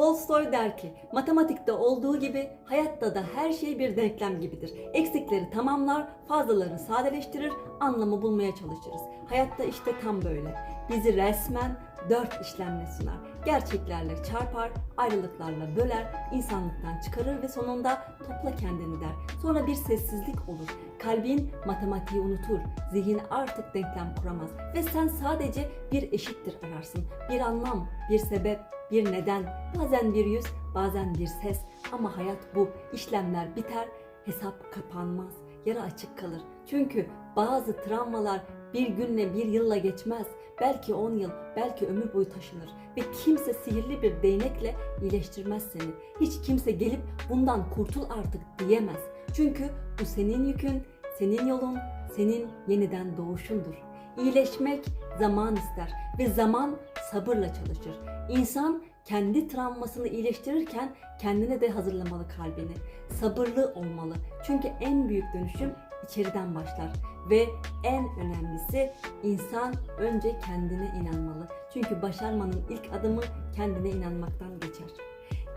Tolstoy der ki, matematikte olduğu gibi hayatta da her şey bir denklem gibidir. Eksikleri tamamlar, fazlalarını sadeleştirir, anlamı bulmaya çalışırız. Hayatta işte tam böyle. Bizi resmen dört işlemle sunar. Gerçeklerle çarpar, ayrılıklarla böler, insanlıktan çıkarır ve sonunda topla kendini der. Sonra bir sessizlik olur. Kalbin matematiği unutur. Zihin artık denklem kuramaz. Ve sen sadece bir eşittir ararsın. Bir anlam, bir sebep, bir neden. Bazen bir yüz, bazen bir ses. Ama hayat bu. İşlemler biter, hesap kapanmaz. Yara açık kalır. Çünkü bazı travmalar bir günle bir yılla geçmez. Belki 10 yıl, belki ömür boyu taşınır. Ve kimse sihirli bir değnekle iyileştirmez seni. Hiç kimse gelip bundan kurtul artık diyemez. Çünkü bu senin yükün, senin yolun, senin yeniden doğuşundur. İyileşmek zaman ister ve zaman sabırla çalışır. İnsan kendi travmasını iyileştirirken kendine de hazırlamalı kalbini. Sabırlı olmalı. Çünkü en büyük dönüşüm içeriden başlar ve en önemlisi insan önce kendine inanmalı. Çünkü başarmanın ilk adımı kendine inanmaktan geçer.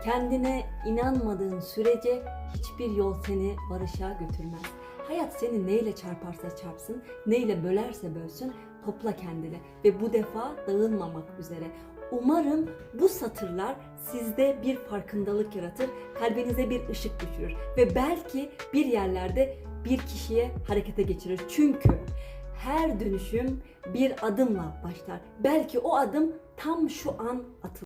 Kendine inanmadığın sürece hiçbir yol seni barışa götürmez. Hayat seni neyle çarparsa çarpsın, neyle bölerse bölsün, topla kendini ve bu defa dağılmamak üzere. Umarım bu satırlar sizde bir farkındalık yaratır, kalbinize bir ışık düşürür ve belki bir yerlerde bir kişiye harekete geçirir. Çünkü her dönüşüm bir adımla başlar. Belki o adım tam şu an atılır.